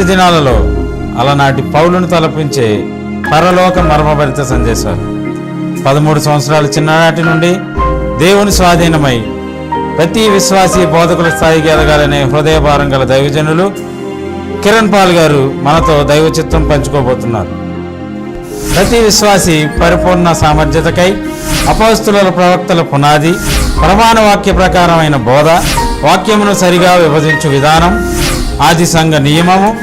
ఈ దినాలలో అలనాటి పౌలును తలపించే పరలోక మర్మభరిత సందేశాలు. పదమూడు సంవత్సరాల చిన్ననాటి నుండి దేవుని స్వాధీనమై ప్రతి విశ్వాసీ బోధకుల స్థాయికి ఎదగాలనే హృదయభారం గల దైవజనులు కిరణ్ పాల్ గారు మనతో దైవ చిత్రం పంచుకోబోతున్నారు. ప్రతి విశ్వాసి పరిపూర్ణ సామర్థ్యతకై అపస్తుల ప్రవక్తల పునాది ప్రమాణ వాక్య ప్రకారమైన బోధ వాక్యమును సరిగా విభజించు విధానం ఆది సంఘ నియమము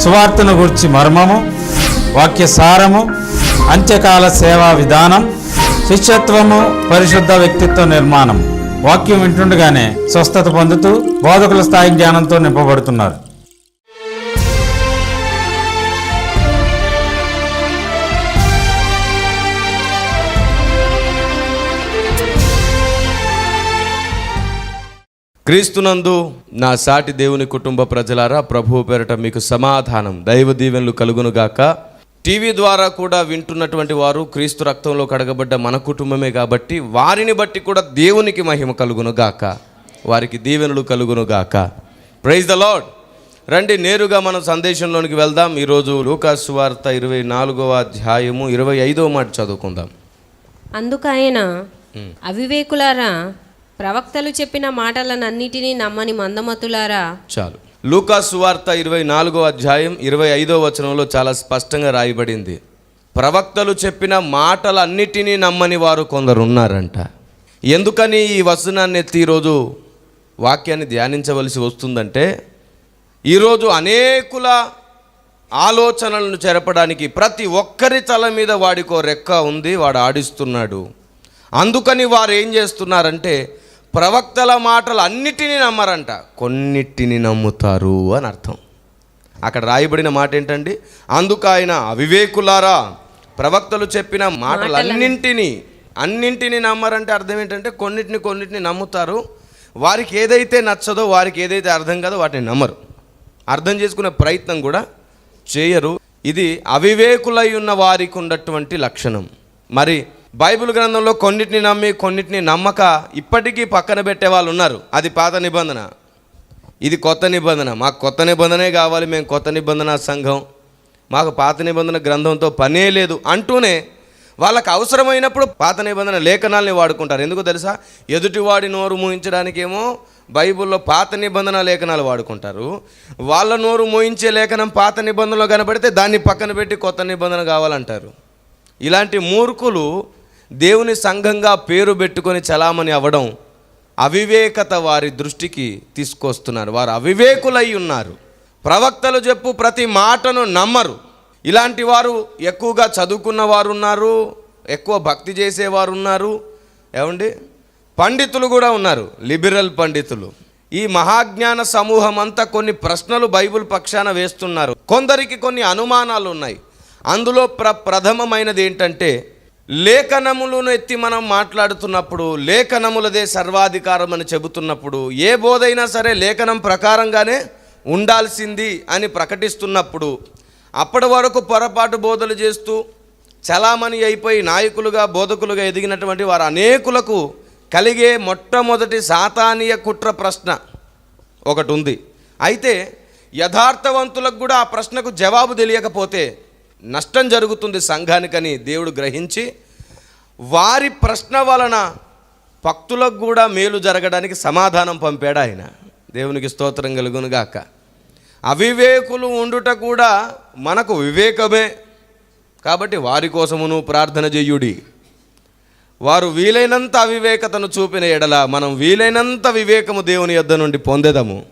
సువార్తను గుర్చి మర్మము వాక్య సారము అంత్యకాల సేవా విధానం శిష్యత్వము పరిశుద్ధ వ్యక్తిత్వ నిర్మాణం వాక్యం వింటుండగానే స్వస్థత పొందుతూ బోధకుల స్థాయి జ్ఞానంతో నింపబడుతున్నారు. క్రీస్తునందు నా సాటి దేవుని కుటుంబ ప్రజలారా ప్రభు పేరట మీకు సమాధానం దైవ దీవెనలు కలుగునుగాక టీవీ ద్వారా కూడా వింటున్నటువంటి వారు క్రీస్తు రక్తంలో కడగబడ్డ మన కుటుంబమే కాబట్టి వారిని బట్టి కూడా దేవునికి మహిమ కలుగునుగాక వారికి దీవెనలు కలుగునుగాక ప్రైజ్ ద లార్డ్ రండి నేరుగా మనం సందేశంలోనికి వెళ్దాం. ఈరోజు లూకాసు వార్త ఇరవై నాలుగవ అధ్యాయము ఇరవై ఐదవ మాట చదువుకుందాం. అందుకైన అవివేకులారా ప్రవక్తలు చెప్పిన మాటలనన్నిటినీ నమ్మని మందమతులారా. చాలు. లూకా సువార్త ఇరవై నాలుగో అధ్యాయం ఇరవై ఐదో వచనంలో చాలా స్పష్టంగా రాయబడింది. ప్రవక్తలు చెప్పిన మాటలన్నిటినీ నమ్మని వారు కొందరు ఉన్నారంట ఎందుకని ఈ వచనాన్ని ఎత్తి ఈరోజు వాక్యాన్ని ధ్యానించవలసి వస్తుందంటే ఈరోజు అనేకుల ఆలోచనలను చెరపడానికి ప్రతి ఒక్కరి తల మీద వాడికో రెక్క ఉంది వాడు ఆడిస్తున్నాడు. అందుకని వారు ఏం చేస్తున్నారంటే ప్రవక్తల మాటలు అన్నిటినీ నమ్మరంట. కొన్నిటిని నమ్ముతారు అని అర్థం. అక్కడ రాయబడిన మాట ఏంటండి అందుకు ఆయన అవివేకులారా ప్రవక్తలు చెప్పిన మాటలన్నింటినీ అన్నింటినీ నమ్మరంటే అర్థం ఏంటంటే కొన్నిటిని కొన్నిటిని నమ్ముతారు. వారికి ఏదైతే నచ్చదో వారికి ఏదైతే అర్థం కాదో వాటిని నమ్మరు. అర్థం చేసుకునే ప్రయత్నం కూడా చేయరు. ఇది అవివేకులై ఉన్న వారికి ఉన్నటువంటి లక్షణం. మరి బైబిల్ గ్రంథంలో కొన్నిటిని నమ్మి కొన్నిటిని నమ్మక ఇప్పటికీ పక్కన పెట్టే వాళ్ళు ఉన్నారు. అది పాత నిబంధన. ఇది కొత్త నిబంధన. మాకు కొత్త నిబంధనే కావాలి మేము కొత్త నిబంధన సంఘం. మాకు పాత నిబంధన గ్రంథంతో పనే లేదు అంటూనే వాళ్ళకు అవసరమైనప్పుడు పాత నిబంధన లేఖనాల్ని వాడుకుంటారు. ఎందుకు తెలుసా? ఎదుటివాడి నోరు మూయించడానికేమో బైబిల్లో పాత నిబంధన లేఖనాలు వాడుకుంటారు. వాళ్ళ నోరు మోయించే లేఖనం పాత నిబంధనలో కనబడితే దాన్ని పక్కన పెట్టి కొత్త నిబంధన కావాలంటారు. ఇలాంటి మూర్ఖులు దేవుని సంఘంగా పేరు పెట్టుకొని చలామణి అవ్వడం అవివేకత వారి దృష్టికి తీసుకొస్తున్నారు. వారు అవివేకులై ఉన్నారు. ప్రవక్తలు చెప్పు ప్రతి మాటను నమ్మరు. ఇలాంటి వారు ఎక్కువగా చదువుకున్న వారు ఉన్నారు ఎక్కువ భక్తి చేసేవారు ఉన్నారు ఏమండి? పండితులు కూడా ఉన్నారు లిబరల్ పండితులు. ఈ మహాజ్ఞాన సమూహం అంతా కొన్ని ప్రశ్నలు బైబిల్ పక్షాన వేస్తున్నారు. కొందరికి కొన్ని అనుమానాలు ఉన్నాయి అందులో ప్ర ప్రథమమైనది ఏంటంటే లేఖనములను ఎత్తి మనం మాట్లాడుతున్నప్పుడు లేఖనములదే సర్వాధికారం అని చెబుతున్నప్పుడు ఏ బోధైనా సరే లేఖనం ప్రకారంగానే ఉండాల్సింది అని ప్రకటిస్తున్నప్పుడు అప్పటి వరకు పొరపాటు బోధలు చేస్తూ చలామణి అయిపోయి నాయకులుగా బోధకులుగా ఎదిగినటువంటి వారు అనేకులకు కలిగే మొట్టమొదటి సాతానీయ కుట్ర ప్రశ్న ఒకటి ఉంది. అయితే యథార్థవంతులకు కూడా ఆ ప్రశ్నకు జవాబు తెలియకపోతే నష్టం జరుగుతుంది సంఘానికని దేవుడు గ్రహించి వారి ప్రశ్న వలన భక్తులకు కూడా మేలు జరగడానికి సమాధానం పంపాడు ఆయన. దేవునికి స్తోత్రం కలుగునుగాక అవివేకులు ఉండుట కూడా మనకు వివేకమే. కాబట్టి వారి కోసమును ప్రార్థన చెయ్యుడి వారు వీలైనంత అవివేకతను చూపిన ఎడల మనం వీలైనంత వివేకము దేవుని యొద్ద నుండి పొందేదము.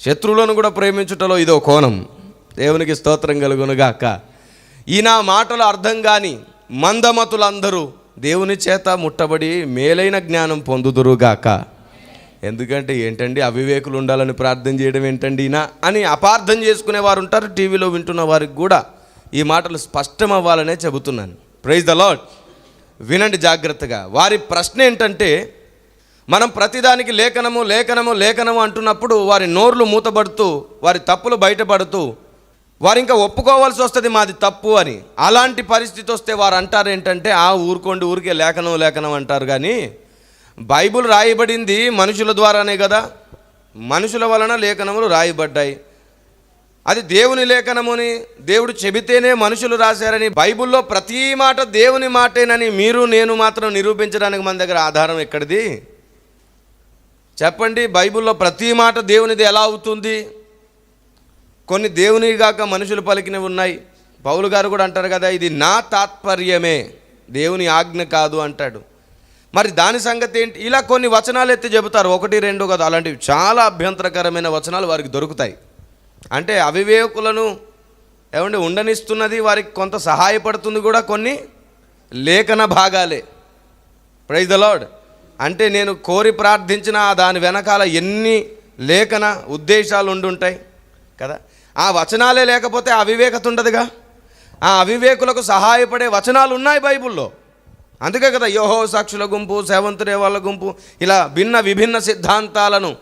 శత్రువులను కూడా ప్రేమించుటలో ఇదో కోణం. దేవునికి స్తోత్రం కలుగునుగాక. ఈ నా మాటలు అర్థం కాని మందమతులందరూ దేవుని చేత ముట్టబడి మేలైన జ్ఞానం పొందుదురుగాక. ఎందుకంటే ఏంటండి అవివేకులు ఉండాలని ప్రార్థన చేయడం ఏంటండి ఈయన అని అపార్థం చేసుకునే వారు ఉంటారు టీవీలో వింటున్న వారికి కూడా ఈ మాటలు స్పష్టం అవ్వాలనే చెబుతున్నాను. ప్రైజ్ ద లాడ్ వినండి జాగ్రత్తగా. వారి ప్రశ్న ఏంటంటే మనం ప్రతిదానికి లేఖనము లేఖనము లేఖనము అంటున్నప్పుడు వారి నోర్లు మూతబడుతూ వారి తప్పులు బయటపడుతూ వారు ఇంకా ఒప్పుకోవాల్సి వస్తుంది మాది తప్పు అని. అలాంటి పరిస్థితి వస్తే వారు అంటారు ఏంటంటే ఆ ఊరుకోండి ఊరికే లేఖనం లేఖనం అంటారు కానీ బైబిల్ రాయబడింది మనుషుల ద్వారానే కదా మనుషుల వలన లేఖనములు రాయబడ్డాయి. అది దేవుని లేఖనముని దేవుడు చెబితేనే మనుషులు రాశారని బైబిల్లో ప్రతి మాట దేవుని మాటేనని మీరు నేను మాత్రం నిరూపించడానికి మన దగ్గర ఆధారం ఎక్కడిది? చెప్పండి బైబిల్లో ప్రతి మాట దేవునిది ఎలా అవుతుంది? కొన్ని దేవుని కాక మనుషులు పలికినవి ఉన్నాయి. పౌలు గారు కూడా అంటారు కదా ఇది నా తాత్పర్యమే. దేవుని ఆజ్ఞ కాదు అంటాడు. మరి దాని సంగతి ఏంటి? ఇలా కొన్ని వచనాలు ఎత్తి చెబుతారు. ఒకటి రెండు కదా అలాంటివి చాలా అభ్యంతరకరమైన వచనాలు వారికి దొరుకుతాయి. అంటే అవివేకులను ఏమంటే ఉండనిస్తున్నది వారికి కొంత సహాయపడుతుంది కూడా కొన్ని లేఖన భాగాలే. ప్రైజ్ ద లార్డ్ అంటే నేను కోరి ప్రార్థించిన దాని వెనకాల ఎన్ని లేఖన ఉద్దేశాలు ఉండుంటాయి కదా? ఆ వచనాలే లేకపోతే అవివేకత ఉండదుగా. ఆ అవివేకులకు సహాయపడే వచనాలు ఉన్నాయి బైబిల్లో. అందుకే కదా యోహో సాక్షుల గుంపు సేవంతుడే వాళ్ళ గుంపు ఇలా భిన్న విభిన్న సిద్ధాంతాలను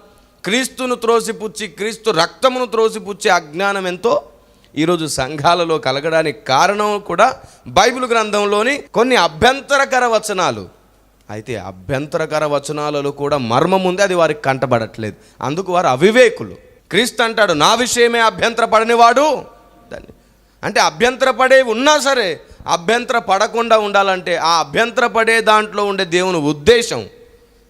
క్రీస్తును త్రోసిపుచ్చి క్రీస్తు రక్తమును త్రోసిపుచ్చి అజ్ఞానం ఎంతో ఈరోజు సంఘాలలో కలగడానికి కారణం కూడా బైబిల్ గ్రంథంలోని కొన్ని అభ్యంతరకర వచనాలు. అయితే అభ్యంతరకర వచనాలలో కూడా మర్మం ఉంది అది వారికి కంటబడట్లేదు. అందుకు వారు అవివేకులు. క్రీస్తు అంటాడు నా విషయమే అభ్యంతరపడనివాడు. దాన్ని. అంటే అభ్యంతరపడే ఉన్నా సరే అభ్యంతర పడకుండా ఉండాలంటే ఆ అభ్యంతరపడే దాంట్లో ఉండే దేవుని ఉద్దేశం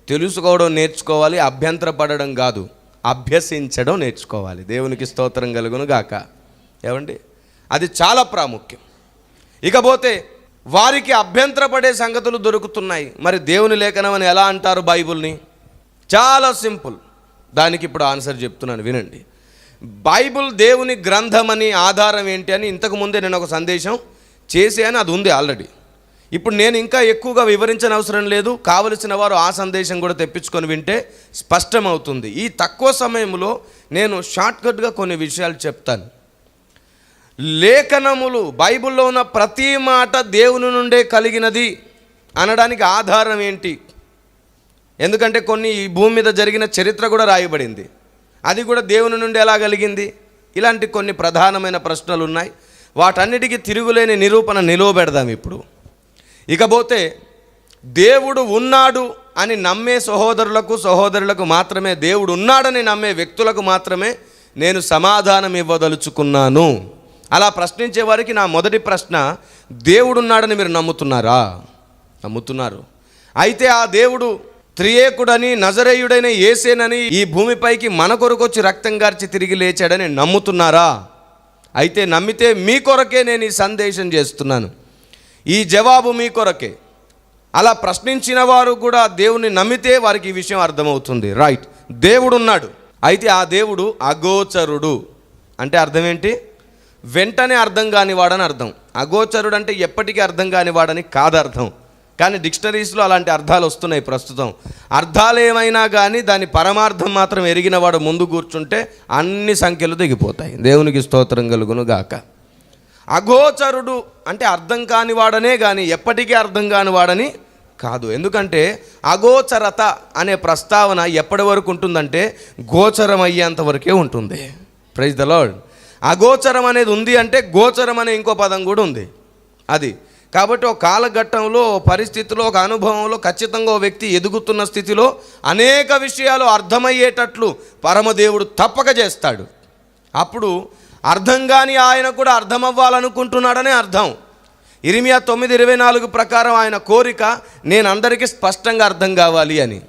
తెలుసుకోవడం నేర్చుకోవాలి. అభ్యంతరపడడం కాదు అభ్యసించడం నేర్చుకోవాలి. దేవునికి స్తోత్రం కలుగును గాక. ఏమండి? అది చాలా ప్రాముఖ్యం. ఇకపోతే వారికి అభ్యంతరపడే సంగతులు దొరుకుతున్నాయి. మరి దేవుని లేఖనం అని ఎలా అంటారు బైబుల్ని? చాలా సింపుల్. దానికి ఇప్పుడు ఆన్సర్ చెప్తున్నాను వినండి. బైబిల్ దేవుని గ్రంథమని ఆధారం ఏంటి అని ఇంతకు ముందే నేను ఒక సందేశం చేశాను అది ఉంది ఆల్రెడీ. ఇప్పుడు నేను ఇంకా ఎక్కువగా వివరించని అవసరం లేదు కావలసిన వారు ఆ సందేశం కూడా తెప్పించుకొని వింటే స్పష్టమవుతుంది. ఈ తక్కువ సమయంలో నేను షార్ట్కట్గా కొన్ని విషయాలు చెప్తాను. లేఖనములు బైబిల్లో ఉన్న ప్రతి మాట దేవుని నుండే కలిగినది అనడానికి ఆధారం ఏంటి? ఎందుకంటే కొన్ని ఈ భూమి మీద జరిగిన చరిత్ర కూడా రాయబడింది. అది కూడా దేవుని నుండి ఎలా కలిగింది? ఇలాంటి కొన్ని ప్రధానమైన ప్రశ్నలు ఉన్నాయి. వాటన్నిటికీ తిరుగులేని నిరూపణ నిలువబెడదాం ఇప్పుడు. ఇకపోతే దేవుడు ఉన్నాడు అని నమ్మే సహోదరులకు సహోదరులకు మాత్రమే దేవుడు ఉన్నాడని నమ్మే వ్యక్తులకు మాత్రమే నేను సమాధానం ఇవ్వదలుచుకున్నాను. అలా ప్రశ్నించే వారికి నా మొదటి ప్రశ్న దేవుడున్నాడని మీరు నమ్ముతున్నారా? నమ్ముతున్నారు. అయితే ఆ దేవుడు త్రియేకుడని నజరేయుడైన ఏసేనని ఈ భూమిపైకి మన కొరకొచ్చి రక్తం గార్చి తిరిగి లేచాడని నమ్ముతున్నారా? అయితే నమ్మితే మీ కొరకే నేను ఈ సందేశం చేస్తున్నాను. ఈ జవాబు మీ కొరకే. అలా ప్రశ్నించిన వారు కూడా దేవుని నమ్మితే వారికి ఈ విషయం అర్థమవుతుంది. రైట్ దేవుడు ఉన్నాడు అయితే ఆ దేవుడు అగోచరుడు. అంటే అర్థం ఏంటి వెంటనే అర్థం కానివాడని అర్థం. అగోచరుడు అంటే ఎప్పటికీ అర్థం కానివాడని కాదు అర్థం కానీ డిక్షనరీస్లో అలాంటి అర్థాలు వస్తున్నాయి ప్రస్తుతం. అర్థాలు ఏమైనా కానీ దాని పరమార్థం మాత్రం ఎరిగిన వాడు ముందు కూర్చుంటే అన్ని సంఖ్యలు దిగిపోతాయి దేవునికి స్తోత్రం కలుగును గాక. అగోచరుడు అంటే అర్థం కాని వాడనే కానీ ఎప్పటికీ అర్థం కాని వాడని కాదు. ఎందుకంటే అగోచరత అనే ప్రస్తావన ఎప్పటి వరకు ఉంటుందంటే గోచరం అయ్యేంత వరకే ఉంటుంది. ప్రైజ్ ద లార్డ్ అగోచరం అనేది ఉంది అంటే గోచరం అనే ఇంకో పదం కూడా ఉంది. అది కాబట్టి ఒక కాలఘట్టంలో పరిస్థితిలో ఒక అనుభవంలో ఖచ్చితంగా ఓ వ్యక్తి ఎదుగుతున్న స్థితిలో అనేక విషయాలు అర్థమయ్యేటట్లు పరమదేవుడు తప్పక చేస్తాడు. అప్పుడు అర్థం కాని ఆయన కూడా అర్థమవ్వాలనుకుంటున్నాడనే అర్థం. ఇరిమియా తొమ్మిది ఇరవై నాలుగు ప్రకారం ఆయన కోరిక నేను అందరికీ స్పష్టంగా అర్థం కావాలి అని.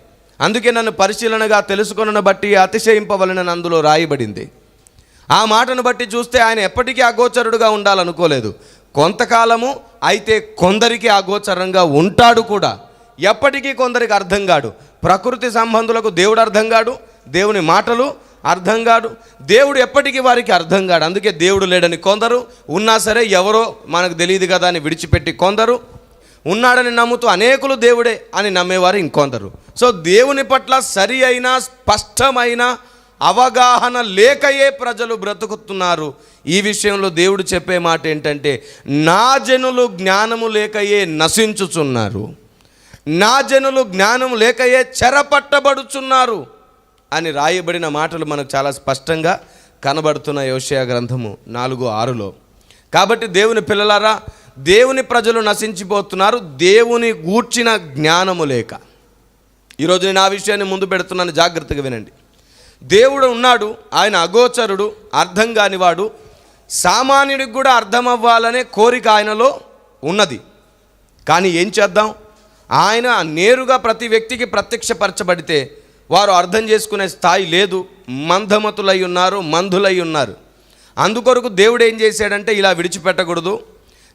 అందుకే నన్ను పరిశీలనగా తెలుసుకొనను బట్టి అతిశయింపవలనని అందులో రాయబడింది. ఆ మాటను బట్టి చూస్తే ఆయన ఎప్పటికీ అగోచరుడుగా ఉండాలనుకోలేదు. కొంతకాలము అయితే కొందరికి అగోచరంగా ఉంటాడు కూడా. ఎప్పటికీ కొందరికి అర్థం కాడు. ప్రకృతి సంబంధులకు దేవుడు అర్థం కాడు దేవుని మాటలు అర్థం కాడు. దేవుడు ఎప్పటికీ వారికి అర్థం కాడు. అందుకే దేవుడు లేడని కొందరు ఉన్నా సరే ఎవరో మనకు తెలియదు కదా అని విడిచిపెట్టి కొందరు ఉన్నాడని నమ్ముతూ అనేకులు దేవుడే అని నమ్మేవారు ఇంకొందరు. సో దేవుని పట్ల సరి అయిన స్పష్టమైన అవగాహన లేకయే ప్రజలు బ్రతుకుతున్నారు. ఈ విషయంలో దేవుడు చెప్పే మాట ఏంటంటే నా జనులు జ్ఞానము లేకయే నశించుచున్నారు. నా జనులు జ్ఞానం లేకయే చెరపట్టబడుచున్నారు అని రాయబడిన మాటలు మనకు చాలా స్పష్టంగా కనబడుతున్న యోషయా గ్రంథము నాలుగు ఆరులో. కాబట్టి దేవుని పిల్లలారా దేవుని ప్రజలు నశించిపోతున్నారు దేవుని గూర్చిన జ్ఞానము లేక. ఈరోజు నేను ఆ విషయాన్ని ముందు పెడుతున్నాను జాగ్రత్తగా వినండి. దేవుడు ఉన్నాడు ఆయన అగోచరుడు అర్థం కానివాడు సామాన్యుడికి కూడా అర్థం అవ్వాలనే కోరిక ఆయనలో ఉన్నది. కానీ ఏం చేద్దాం? ఆయన నేరుగా ప్రతి వ్యక్తికి ప్రత్యక్షపరచబడితే వారు అర్థం చేసుకునే స్థాయి లేదు. మందమతులై ఉన్నారు మందులై ఉన్నారు. అందుకొరకు దేవుడు ఏం చేశాడంటే ఇలా విడిచిపెట్టకూడదు.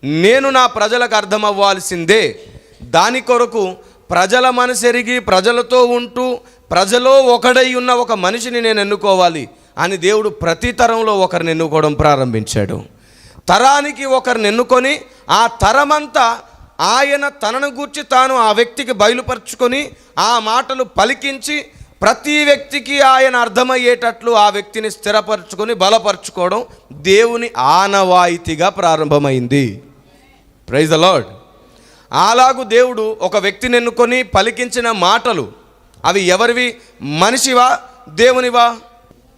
నేను నా ప్రజలకు అర్థం అవ్వాల్సిందే దాని కొరకు ప్రజల మనసెరిగి ప్రజలతో ఉంటూ ప్రజలో ఒకడై ఉన్న ఒక మనిషిని నేను ఎన్నుకోవాలి అని దేవుడు ప్రతి తరంలో ఒకరిని ఎన్నుకోవడం ప్రారంభించాడు. తరానికి ఒకరిని ఎన్నుకొని ఆ తరమంతా ఆయన తనను గూర్చి తాను ఆ వ్యక్తికి బయలుపరుచుకొని ఆ మాటలు పలికించి ప్రతి వ్యక్తికి ఆయన అర్థమయ్యేటట్లు ఆ వ్యక్తిని స్థిరపరచుకొని బలపరుచుకోవడం దేవుని ఆనవాయితీగా ప్రారంభమైంది. ప్రైజ్ ద లాడ్ అలాగూ దేవుడు ఒక వ్యక్తిని ఎన్నుకొని పలికించిన మాటలు అవి ఎవరివి? మనిషివా? దేవునివా?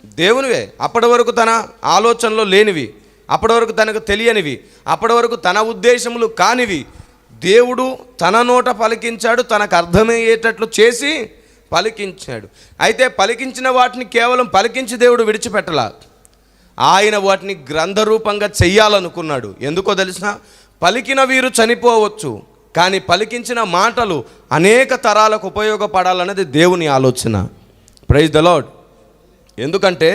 దేవునివే. అప్పటి వరకు తన ఆలోచనలో లేనివి. అప్పటి వరకు తనకు తెలియనివి. అప్పటి వరకు తన ఉద్దేశములు కానివి. దేవుడు తన నోట పలికించాడు తనకు అర్థమయ్యేటట్లు చేసి పలికించాడు. అయితే పలికించిన వాటిని కేవలం పలికించి దేవుడు విడిచిపెట్టలా. ఆయన వాటిని గ్రంథరూపంగా చెయ్యాలనుకున్నాడు. ఎందుకో తెలిసిన పలికిన వీరు చనిపోవచ్చు. కానీ పలికించిన మాటలు అనేక తరాలకు ఉపయోగపడాలన్నది దేవుని ఆలోచన. ప్రైజ్ ద లాడ్ ఎందుకంటే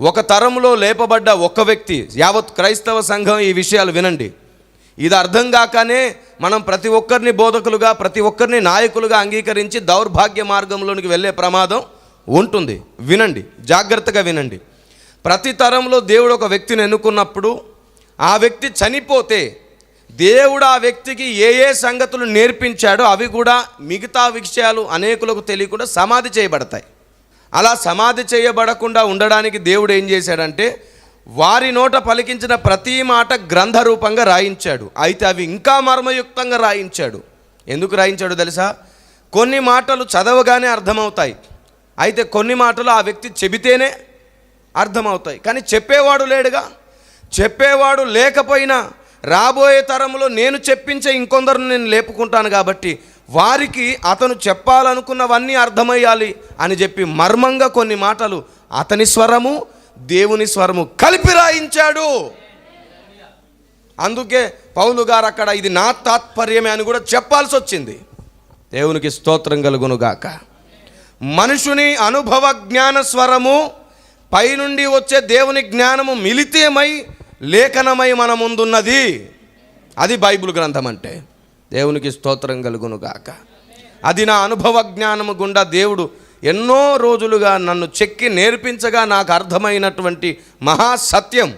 ఒక తరంలో లేపబడ్డ ఒక్క వ్యక్తి యావత్ క్రైస్తవ సంఘం ఈ విషయాలు వినండి. ఇది అర్థం కాకనే మనం ప్రతి ఒక్కరిని బోధకులుగా ప్రతి ఒక్కరిని నాయకులుగా అంగీకరించి దౌర్భాగ్య మార్గంలోనికి వెళ్ళే ప్రమాదం ఉంటుంది. వినండి జాగ్రత్తగా వినండి. ప్రతి తరంలో దేవుడు ఒక వ్యక్తిని ఎన్నుకున్నప్పుడు ఆ వ్యక్తి చనిపోతే దేవుడు ఆ వ్యక్తికి ఏ ఏ సంగతులు నేర్పించాడో అవి కూడా మిగతా విషయాలు అనేకులకు తెలియకుండా సమాధి చేయబడతాయి. అలా సమాధి చేయబడకుండా ఉండడానికి దేవుడు ఏం చేశాడంటే వారి నోట పలికించిన ప్రతి మాట గ్రంథ రూపంగా రాయించాడు. అయితే అవి ఇంకా మర్మయుక్తంగా రాయించాడు. ఎందుకు రాయించాడు తెలుసా? కొన్ని మాటలు చదవగానే అర్థమవుతాయి. అయితే కొన్ని మాటలు ఆ వ్యక్తి చెబితేనే అర్థమవుతాయి. కానీ చెప్పేవాడు లేడుగా? చెప్పేవాడు లేకపోయినా రాబోయే తరంలో నేను చెప్పించే ఇంకొందరు నేను లేపుకుంటాను కాబట్టి వారికి అతను చెప్పాలనుకున్నవన్నీ అర్థమయ్యాలి అని చెప్పి మర్మంగా కొన్ని మాటలు అతని స్వరము దేవుని స్వరము కలిపి రాయించాడు. అందుకే పౌలు గారు అక్కడ ఇది నా తాత్పర్యమే అని కూడా చెప్పాల్సి వచ్చింది. దేవునికి స్తోత్రం కలుగునుగాక మనుషుని అనుభవ జ్ఞాన స్వరము పైనుండి వచ్చే దేవుని జ్ఞానము మిలితేమై లేఖనమై మన ముందున్నది. అది బైబిల్ గ్రంథం అంటే. దేవునికి స్తోత్రం కలుగును గాక. అది నా అనుభవ జ్ఞానము గుండా దేవుడు ఎన్నో రోజులుగా నన్ను చెక్కి నేర్పించగా నాకు అర్థమైనటువంటి మహాసత్యం.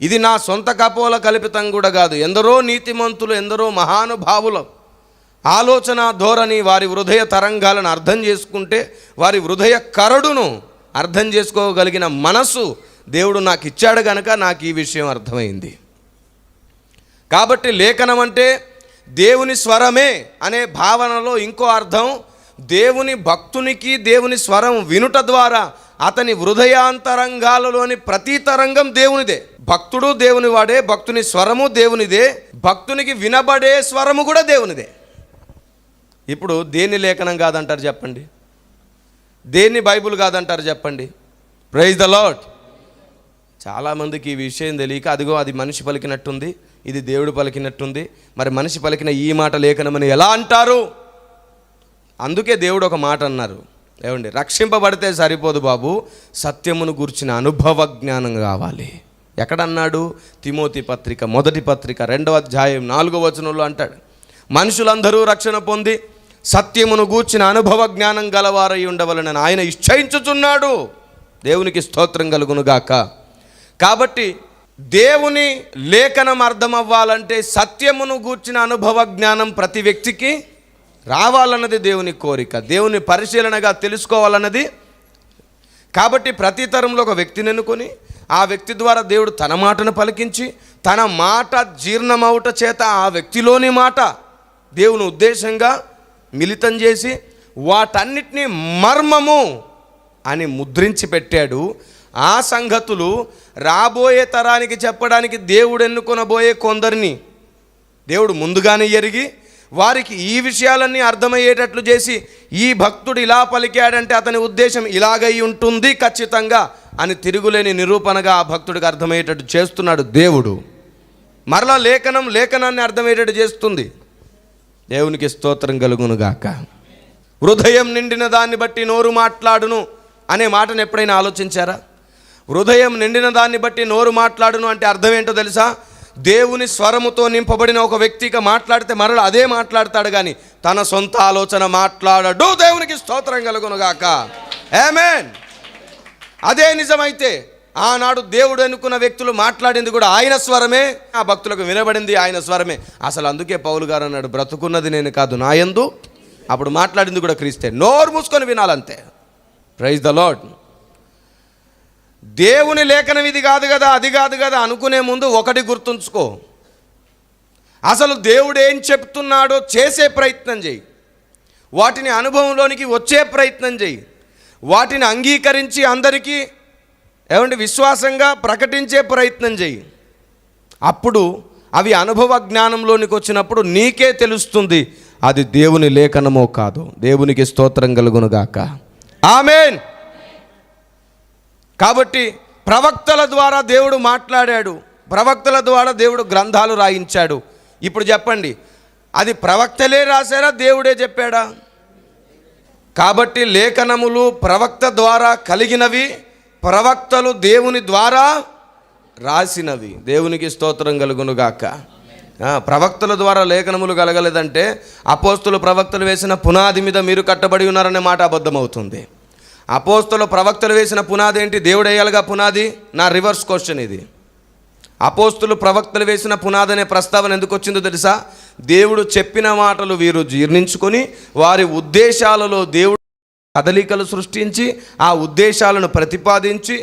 ఇది నా సొంత కపోల కల్పితం కూడా కాదు. ఎందరో నీతిమంతులు ఎందరో మహానుభావులు ఆలోచన ధోరణి వారి హృదయ తరంగాలను అర్థం చేసుకుంటే వారి హృదయ కరడును అర్థం చేసుకోగలిగిన మనసు దేవుడు నాకు ఇచ్చాడు గనక నాకు ఈ విషయం అర్థమైంది. కాబట్టి లేఖనం అంటే దేవుని స్వరమే అనే భావనలో ఇంకో అర్థం దేవుని భక్తునికి దేవుని స్వరం వినుట ద్వారా అతని హృదయాంతరంగాలలోని ప్రతి తరంగం దేవునిదే. భక్తుడు దేవుని వాడే భక్తుని స్వరము దేవునిదే భక్తునికి వినబడే స్వరము కూడా దేవునిదే. ఇప్పుడు దేని లేఖనం కాదంటారు చెప్పండి? దేన్ని బైబుల్ కాదంటారు చెప్పండి? ప్రైజ్ ద లాడ్ చాలామందికి ఈ విషయం తెలియక అదిగో అది మనిషి పలికినట్టుంది ఇది దేవుడు పలికినట్టుంది. మరి మనిషి పలికిన ఈ మాట లేఖనమని ఎలా అంటారు? అందుకే దేవుడు ఒక మాట అన్నారు. ఏమండి? రక్షింపబడితే సరిపోదు బాబు సత్యమును గూర్చిన అనుభవ జ్ఞానం కావాలి. ఎక్కడన్నాడు? తిమోతి పత్రిక మొదటి పత్రిక రెండవ అధ్యాయం నాలుగవ వచనంలో అంటాడు. మనుషులందరూ రక్షణ పొంది సత్యమును గూర్చిన అనుభవ జ్ఞానం గలవారై ఉండవలనని ఆయన ఇచ్చయించుచున్నాడు దేవునికి స్తోత్రం కలుగునుగాక. కాబట్టి దేవుని లేఖనం అర్థం అవ్వాలంటే సత్యమును గూర్చిన అనుభవ జ్ఞానం ప్రతి వ్యక్తికి రావాలన్నది దేవుని కోరిక దేవుని పరిశీలనగా తెలుసుకోవాలన్నది. కాబట్టి ప్రతి తరంలో ఒక వ్యక్తిని ఎన్నుకొని ఆ వ్యక్తి ద్వారా దేవుడు తన మాటను పలికించి తన మాట జీర్ణమవుట చేత ఆ వ్యక్తిలోని మాట దేవుని ఉద్దేశంగా మిళితం చేసి వాటన్నిటినీ మర్మము అని ముద్రించి పెట్టాడు ఆ సంగతులు రాబోయే తరానికి చెప్పడానికి దేవుడు ఎన్నుకొనబోయే కొందరిని దేవుడు ముందుగానే ఎరిగి వారికి ఈ విషయాలన్నీ అర్థమయ్యేటట్లు చేసి ఈ భక్తుడు ఇలా పలికాడంటే అతని ఉద్దేశం ఇలాగై ఉంటుంది ఖచ్చితంగా అని తిరుగులేని నిరూపణగా ఆ భక్తుడికి అర్థమయ్యేటట్టు చేస్తున్నాడు దేవుడు. మరలా లేఖనం లేఖనాన్ని అర్థమయ్యేటట్టు చేస్తుంది. దేవునికి స్తోత్రం కలుగునుగాక హృదయం నిండిన దాన్ని బట్టి నోరు మాట్లాడును అనే మాటను ఎప్పుడైనా ఆలోచించారా? హృదయం నిండిన దాన్ని బట్టి నోరు మాట్లాడును అంటే అర్థం ఏంటో తెలుసా? దేవుని స్వరముతో నింపబడిన ఒక వ్యక్తిగా మాట్లాడితే మరల అదే మాట్లాడతాడు కానీ తన సొంత ఆలోచన మాట్లాడడు. దేవునికి స్తోత్రం కలుగునుగాక. ఏమేన్ అదే నిజమైతే ఆనాడు దేవుడు అనుకున్న వ్యక్తులు మాట్లాడింది కూడా ఆయన స్వరమే. ఆ భక్తులకు వినబడింది ఆయన స్వరమే. అసలు అందుకే పౌలు గారు అన్నాడు బ్రతుకున్నది నేను కాదు నా యందు. అప్పుడు మాట్లాడింది కూడా క్రీస్తే. నోరు మూసుకొని వినాలంతే. ప్రైజ్ ద లాడ్ దేవుని లేఖనం ఇది కాదు కదా అది కాదు కదా అనుకునే ముందు ఒకటి గుర్తుంచుకో. అసలు దేవుడు ఏం చెప్తున్నాడో చేసే ప్రయత్నం చేయి. వాటిని అనుభవంలోనికి వచ్చే ప్రయత్నం చేయి. వాటిని అంగీకరించి అందరికీ ఏమంటే విశ్వాసంగా ప్రకటించే ప్రయత్నం చేయి. అప్పుడు అవి అనుభవ జ్ఞానంలోనికి వచ్చినప్పుడు నీకే తెలుస్తుంది అది దేవుని లేఖనమో కాదు. దేవునికి స్తోత్రం కలుగునుగాక ఆమెన్. కాబట్టి ప్రవక్తల ద్వారా దేవుడు మాట్లాడాడు. ప్రవక్తల ద్వారా దేవుడు గ్రంథాలు రాయించాడు. ఇప్పుడు చెప్పండి అది ప్రవక్తలే రాశారా దేవుడే చెప్పాడా? కాబట్టి లేఖనములు ప్రవక్త ద్వారా కలిగినవి ప్రవక్తలు దేవుని ద్వారా రాసినవి. దేవునికి స్తోత్రం కలుగునుగాక. ప్రవక్తల ద్వారా లేఖనములు కలగలేదంటే అపోస్తులు ప్రవక్తలు వేసిన పునాది మీద మీరు కట్టబడి ఉన్నారనే మాట అబద్ధమవుతుంది. అపోస్తులు ప్రవక్తలు వేసిన పునాది ఏంటి? దేవుడు వేయాలిగా పునాది? నా రివర్స్ క్వశ్చన్ ఇది. అపోస్తులు ప్రవక్తలు వేసిన పునాది అనే ప్రస్తావన ఎందుకు వచ్చిందో తెలుసా? దేవుడు చెప్పిన మాటలు వీరు జీర్ణించుకొని వారి ఉద్దేశాలలో దేవుడు కదలికలు సృష్టించి ఆ ఉద్దేశాలను ప్రతిపాదించి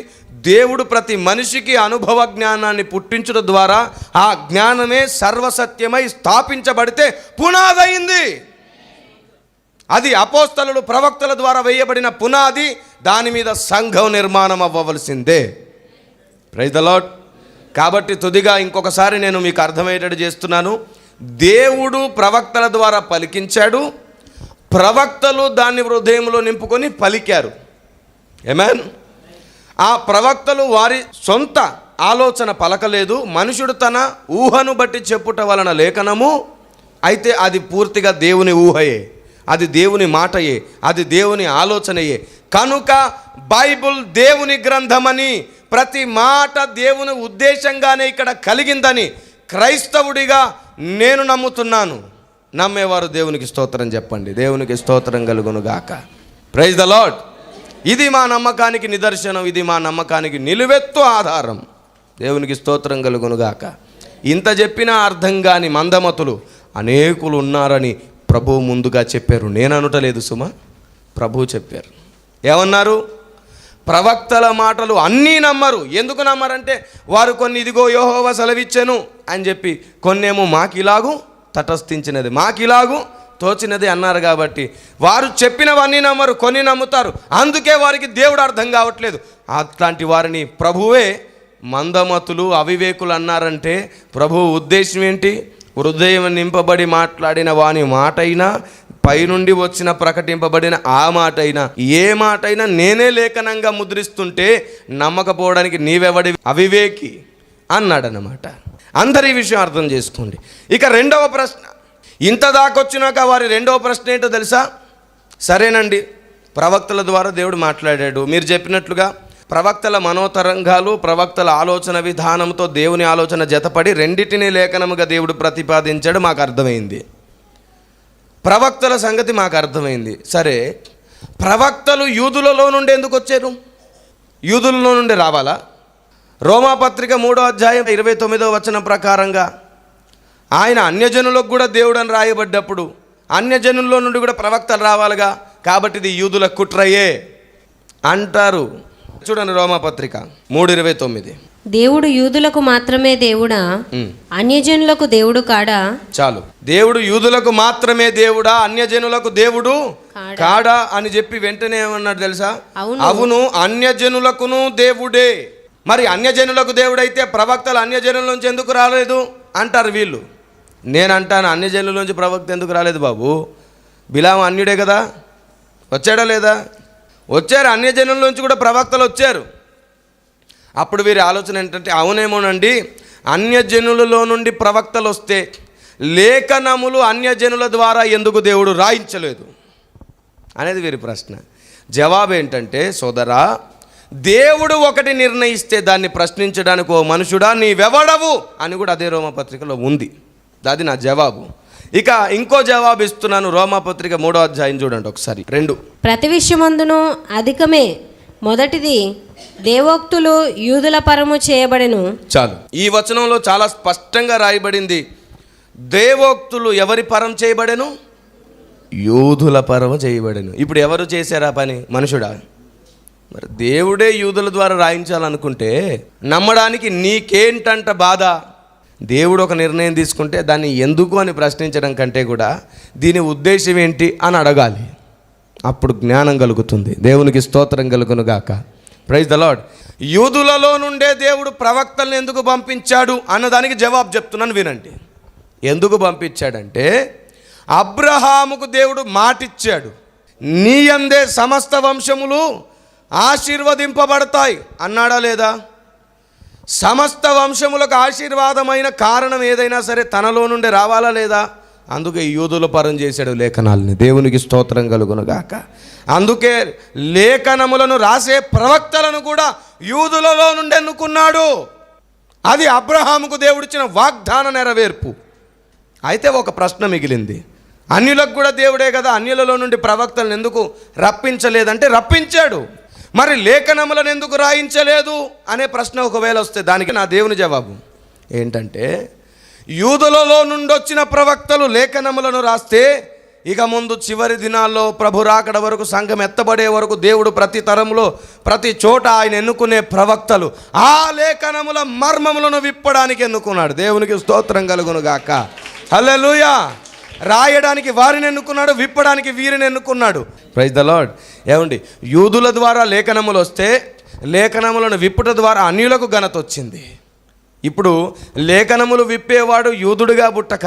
దేవుడు ప్రతి మనిషికి అనుభవ జ్ఞానాన్ని పుట్టించడం ద్వారా ఆ జ్ఞానమే సర్వసత్యమై స్థాపించబడితే పునాదైంది అది అపోస్తలు ప్రవక్తల ద్వారా వేయబడిన పునాది దాని మీద సంఘం నిర్మాణం అవ్వవలసిందే. ప్రైజ్ ద కాబట్టి తుదిగా ఇంకొకసారి నేను మీకు అర్థమయ్యేటట్టు చేస్తున్నాను. దేవుడు ప్రవక్తల ద్వారా పలికించాడు. ప్రవక్తలు దాన్ని హృదయంలో నింపుకొని పలికారు. ఏమేన్ ఆ ప్రవక్తలు వారి సొంత ఆలోచన పలకలేదు. మనుషుడు తన ఊహను బట్టి చెప్పుట వలన లేఖనము. అయితే అది పూర్తిగా దేవుని ఊహయే. అది దేవుని మాటయే అది దేవుని ఆలోచనయే. కనుక బైబుల్ దేవుని గ్రంథమని ప్రతి మాట దేవుని ఉద్దేశంగానే ఇక్కడ కలిగిందని క్రైస్తవుడిగా నేను నమ్ముతున్నాను. నమ్మేవారు దేవునికి స్తోత్రం చెప్పండి. దేవునికి స్తోత్రం కలుగును గాక. ప్రైజ్ ద లాడ్ ఇది మా నమ్మకానికి నిదర్శనం ఇది మా నమ్మకానికి నిలువెత్తు ఆధారం. దేవునికి స్తోత్రం కలుగును గాక. ఇంత చెప్పినా అర్థం కాని మందమతులు అనేకులు ఉన్నారని ప్రభువు ముందుగా చెప్పారు. నేను అనుటలేదు సుమ ప్రభువు చెప్పారు. ఏమన్నారు? ప్రవక్తల మాటలు అన్నీ నమ్మరు. ఎందుకు నమ్మరంటే వారు కొన్ని ఇదిగో యోహోవ సెలవిచ్చెను అని చెప్పి కొన్నేమో మాకిలాగు తటస్థించినది మాకిలాగు తోచినది అన్నారు కాబట్టి వారు చెప్పినవన్నీ నమ్మరు కొన్ని నమ్ముతారు. అందుకే వారికి దేవుడు అర్థం కావట్లేదు. అట్లాంటి వారిని ప్రభువే మందమతులు అవివేకులు అన్నారంటే ప్రభువు ఉద్దేశం ఏంటి? హృదయం నింపబడి మాట్లాడిన వాని మాటైనా పైనుండి వచ్చిన ప్రకటింపబడిన ఆ మాట అయినా ఏ మాట అయినా నేనే లేఖనంగా ముద్రిస్తుంటే నమ్మకపోవడానికి నీవెవడి అవివేకి అన్నాడనమాట అందరి ఈ విషయం అర్థం చేసుకోండి. ఇక రెండవ ప్రశ్న. ఇంత దాకొచ్చినాక వారి రెండవ ప్రశ్న ఏంటో తెలుసా? సరేనండి. ప్రవక్తల ద్వారా దేవుడు మాట్లాడాడు. మీరు చెప్పినట్లుగా ప్రవక్తల మనోతరంగాలు ప్రవక్తల ఆలోచన విధానంతో దేవుని ఆలోచన జతపడి రెండిటిని లేఖనముగా దేవుడు ప్రతిపాదించాడు మాకు అర్థమైంది. ప్రవక్తల సంగతి మాకు అర్థమైంది. సరే ప్రవక్తలు యూదులలో నుండి ఎందుకు వచ్చారు? యూదులలో నుండి రావాలా? రోమాపత్రిక మూడో అధ్యాయం ఇరవై తొమ్మిదో వచనం ప్రకారంగా ఆయన అన్యజనులకు కూడా దేవుడు అని రాయబడ్డప్పుడు అన్యజనుల్లో నుండి కూడా ప్రవక్తలు రావాలిగా కాబట్టి ఇది యూదుల కుట్రయే అంటారు. చూడండి రోమాపత్రిక మూడు ఇరవై తొమ్మిది. దేవుడు యూదులకు మాత్రమే దేవుడా. అన్యజనులకు దేవుడు కాడా? చాలు. దేవుడు యూదులకు మాత్రమే దేవుడా? అన్యజనులకు దేవుడు కాడా. అని చెప్పి వెంటనే ఏమన్నాడు తెలుసా? అవును. అవును అన్యజనులకును దేవుడే. మరి అన్యజనులకు దేవుడైతే ప్రవక్తలు అన్యజనుల నుంచి ఎందుకు రాలేదు? అంటారు వీళ్ళు. నేను అంటాను అన్యజనుల నుంచి ప్రవక్త ఎందుకు రాలేదు బాబు? బిలాం అన్యుడే కదా? వచ్చాడా లేదా? వచ్చారు అన్యజనుల నుంచి కూడా ప్రవక్తలు వచ్చారు. అప్పుడు వీరి ఆలోచన ఏంటంటే అవునేమోనండి అన్యజనులలో నుండి ప్రవక్తలు వస్తే లేఖనములు అన్యజనుల ద్వారా ఎందుకు దేవుడు రాయించలేదు? అనేది వీరి ప్రశ్న. జవాబు ఏంటంటే సోదరా దేవుడు ఒకటి నిర్ణయిస్తే దాన్ని ప్రశ్నించడానికి ఓ మనుషుడా నీవెవడవు అని కూడా అదే రోమపత్రికలో ఉంది. అది నా జవాబు. ఇక ఇంకో జవాబు ఇస్తున్నాను రోమపత్రిక మూడో అధ్యాయం చూడండి ఒకసారి. రెండు. ప్రతి విషయమందును అధికమే. మొదటిది దేవోక్తులు యూదుల పరము చేయబడెను. చాలు. ఈ వచనంలో చాలా స్పష్టంగా రాయబడింది. దేవోక్తులు ఎవరి పరం చేయబడెను? యూదుల పరం చేయబడెను. ఇప్పుడు ఎవరు చేశారా పని? మనుషుడా? మరి దేవుడే యూదుల ద్వారా రాయించాలనుకుంటే నమ్మడానికి నీకేంటంట బాధ? దేవుడు ఒక నిర్ణయం తీసుకుంటే దాన్ని ఎందుకు అని ప్రశ్నించడం కంటే కూడా దీని ఉద్దేశం ఏంటి అని అడగాలి. అప్పుడు జ్ఞానం కలుగుతుంది. దేవునికి స్తోత్రం కలుగును గాక. ప్రైజ్ ద లాడ్ యూదులలో నుండే దేవుడు ప్రవక్తలను ఎందుకు పంపించాడు అన్నదానికి జవాబు చెప్తున్నాను వినండి. ఎందుకు పంపించాడంటే అబ్రహాముకు దేవుడు మాటిచ్చాడు. నీ అందే సమస్త వంశములు ఆశీర్వదింపబడతాయి. అన్నాడా లేదా? సమస్త వంశములకు ఆశీర్వాదమైన కారణం ఏదైనా సరే తనలో నుండి రావాలా లేదా? అందుకే యూదుల పరం చేశాడు లేఖనాలని. దేవునికి స్తోత్రం కలుగునుగాక. అందుకే లేఖనములను రాసే ప్రవక్తలను కూడా యూదులలో నుండి ఎన్నుకున్నాడు. అది అబ్రహాముకు దేవుడిచ్చిన వాగ్దాన నెరవేర్పు. అయితే ఒక ప్రశ్న మిగిలింది. అన్యులకు కూడా దేవుడే కదా అన్యులలో నుండి ప్రవక్తలను ఎందుకు రప్పించలేదంటే రప్పించాడు. మరి లేఖనములను ఎందుకు రాయించలేదు? అనే ప్రశ్న ఒకవేళ వస్తే దానికి నా దేవుని జవాబు. ఏంటంటే యూదులలో నుండి వచ్చిన ప్రవక్తలు లేఖనములను రాస్తే ఇక ముందు చివరి దినాల్లో ప్రభు రాకడ వరకు సంఘం ఎత్తబడే వరకు దేవుడు ప్రతి తరంలో ప్రతి చోట ఆయన ఎన్నుకునే ప్రవక్తలు ఆ లేఖనముల మర్మములను విప్పడానికి ఎన్నుకున్నాడు. దేవునికి స్తోత్రం కలుగును గాక హల్లెలూయా! రాయడానికి వారిని ఎన్నుకున్నాడు విప్పడానికి వీరిని ఎన్నుకున్నాడు. ప్రైజ్ ద లాడ్ ఏమండి యూదుల ద్వారా లేఖనములు వస్తే లేఖనములను విప్పుట ద్వారా అన్యులకు ఘనత వచ్చింది. ఇప్పుడు లేఖనములు విప్పేవాడు యూదుడుగా పుట్టక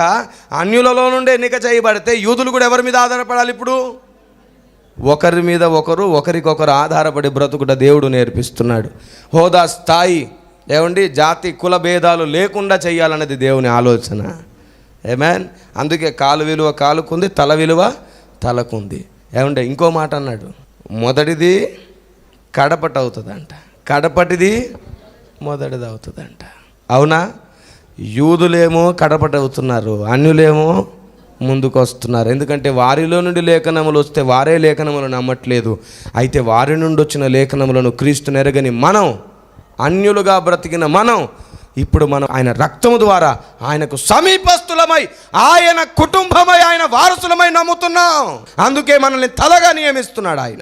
అన్యులలో నుండి ఎన్నిక చేయబడితే యూదులు కూడా ఎవరి మీద ఆధారపడాలి ఇప్పుడు? ఒకరి మీద ఒకరు ఒకరికొకరు ఆధారపడి బ్రతుకుట దేవుడు నేర్పిస్తున్నాడు. హోదా స్థాయి ఏమండి జాతి కుల భేదాలు లేకుండా చేయాలన్నది దేవుని ఆలోచన. ఏమేన్ అందుకే కాలు విలువ కాలుకుంది తల విలువ తలకుంది. ఏమంటే ఇంకో మాట అన్నాడు మొదటిది కడపట అవుతుందంట. కడపటిది మొదటిది అవుతుందంట. అవునా? యూదులేమో కడపట అవుతున్నారు అన్యులేమో ముందుకు వస్తున్నారు ఎందుకంటే వారిలో నుండి లేఖనములు వస్తే వారే లేఖనములు నమ్మట్లేదు. అయితే వారి నుండి వచ్చిన లేఖనములను క్రీస్తు నెరగని మనం అన్యులుగా బ్రతికిన మనం ఇప్పుడు మనం ఆయన రక్తము ద్వారా ఆయనకు సమీపస్తులమై ఆయన కుటుంబమై ఆయన వారసులమై నమ్ముతున్నాం. అందుకే మనల్ని తలగా నియమిస్తున్నాడు ఆయన.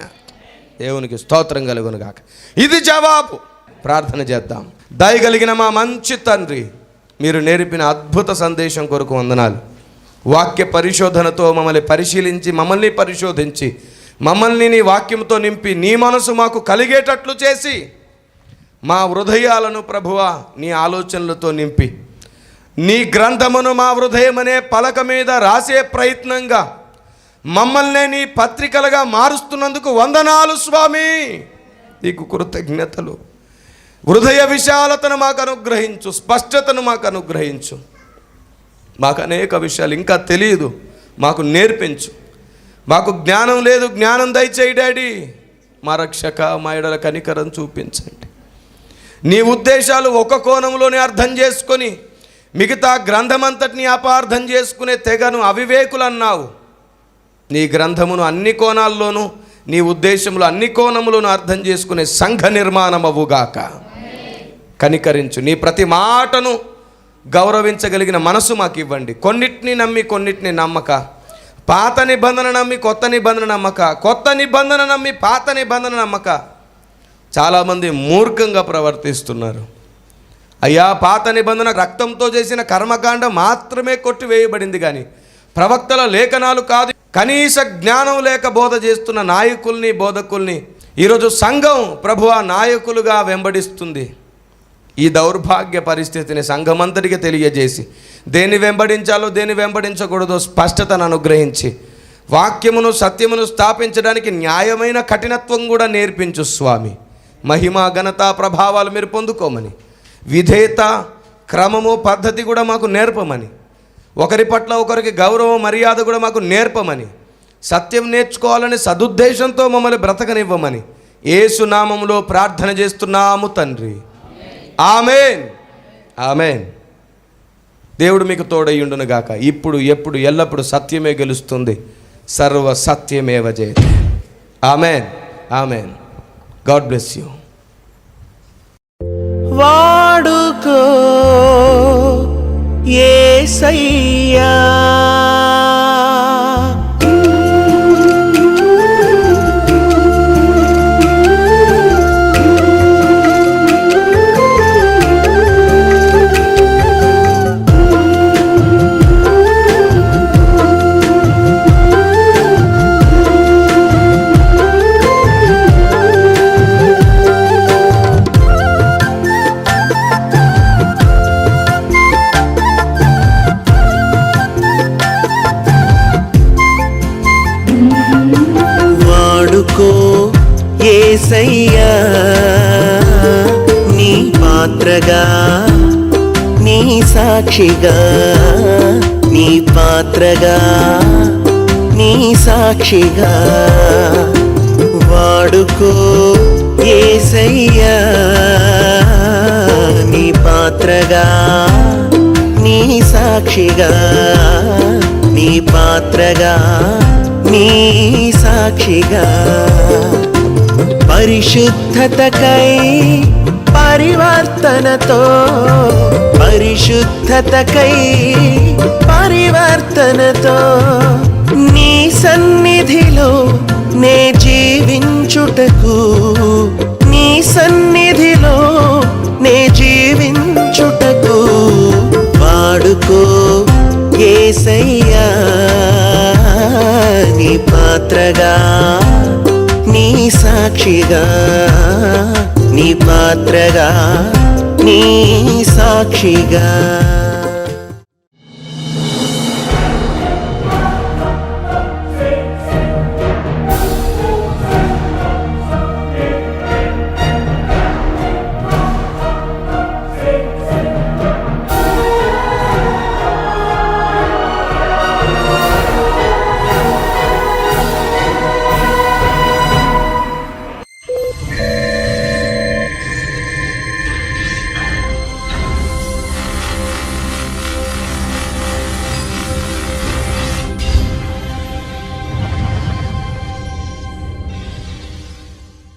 దేవునికి స్తోత్రం కలుగును గాక. ఇది జవాబు. ప్రార్థన చేద్దాం. దయగలిగిన మా మంచి తండ్రి మీరు నేర్పిన అద్భుత సందేశం కొరకు వందనాలు. వాక్య పరిశోధనతో మమ్మల్ని పరిశీలించి మమ్మల్ని పరిశోధించి మమ్మల్ని నీ వాక్యంతో నింపి నీ మనసు మాకు కలిగేటట్లు చేసి మా హృదయాలను ప్రభువా నీ ఆలోచనలతో నింపి. నీ గ్రంథమును మా హృదయమనే పలక మీద రాసే ప్రయత్నంగా మమ్మల్ని నీ పత్రికలుగా మారుస్తున్నందుకు వందనాలు స్వామి. నీకు కృతజ్ఞతలు. హృదయ విశాలతను మాకు అనుగ్రహించు స్పష్టతను మాకు అనుగ్రహించు. మాకు అనేక విషయాలు ఇంకా తెలియదు మాకు నేర్పించు. మాకు జ్ఞానం లేదు జ్ఞానం దయచేయి డాడీ. మా రక్షక మా ఎడల కనికరం చూపించండి. నీ ఉద్దేశాలు ఒక కోణంలోనే అర్థం చేసుకొని మిగతా గ్రంథమంతటిని అపార్థం చేసుకునే తెగను అవివేకులు అన్నావు నీ గ్రంథమును అన్ని కోణాల్లోనూ నీ ఉద్దేశంలో అన్ని కోణములను అర్థం చేసుకునే సంఘ నిర్మాణం అవ్వుగాక కనికరించు నీ ప్రతి మాటను గౌరవించగలిగిన మనసు మాకు ఇవ్వండి కొన్నిటిని నమ్మి కొన్నిటిని నమ్మక. పాత నిబంధన నమ్మి కొత్త నిబంధన నమ్మక. కొత్త నిబంధన నమ్మి పాత నిబంధన నమ్మక. చాలామంది మూర్ఖంగా ప్రవర్తిస్తున్నారు. అయ్యా పాత నిబంధన రక్తంతో చేసిన కర్మకాండ మాత్రమే కొట్టివేయబడింది కానీ ప్రవక్తల లేఖనాలు కాదు కనీస జ్ఞానం లేక బోధ చేస్తున్న నాయకుల్ని బోధకుల్ని ఈరోజు సంఘం ప్రభువ నాయకులుగా వెంబడిస్తుంది. ఈ దౌర్భాగ్య పరిస్థితిని సంఘమంతటికి తెలియజేసి దేన్ని వెంబడించాలో దేన్ని వెంబడించకూడదో స్పష్టతను అనుగ్రహించి వాక్యమును సత్యమును స్థాపించడానికి న్యాయమైన కఠినత్వం కూడా నేర్పించు స్వామి. మహిమ ఘనత ప్రభావాలు మీరు పొందుకోమని. విధేయత క్రమము పద్ధతి కూడా మాకు నేర్పమని. ఒకరి పట్ల ఒకరికి గౌరవం మర్యాద కూడా మాకు నేర్పమని. సత్యం నేర్చుకోవాలని సదుద్దేశంతో మమ్మల్ని బ్రతకనివ్వమని. ఏసునామంలో ప్రార్థన చేస్తున్నాము తండ్రి. ఆమెన్. ఆమెన్. దేవుడు మీకు తోడయ్యుండును గాక ఇప్పుడు ఎప్పుడు ఎల్లప్పుడు సత్యమే గెలుస్తుంది. సర్వ సత్యమేవ జయతే. Amen. Amen. God bless you వాడుకో ఏసయ్యా వాడుకో ఏసయ్యా నీ పాత్రగా నీ సాక్షిగా నీ పాత్రగా నీ సాక్షిగా వాడుకో ఏసయ్యా నీ పాత్రగా నీ సాక్షిగా నీ పాత్రగా నీ సాక్షిగా. పరిశుద్ధతకై పరివర్తనతో పరిశుద్ధతకై పరివర్తనతో నీ సన్నిధిలో నే జీవించుటకు నీ సన్నిధిలో నే జీవించుటకు వాడుకో ఏసయ్యా నీ పాత్రగా. సాక్షిగా నీ పాత్రగా నీ సాక్షిగా.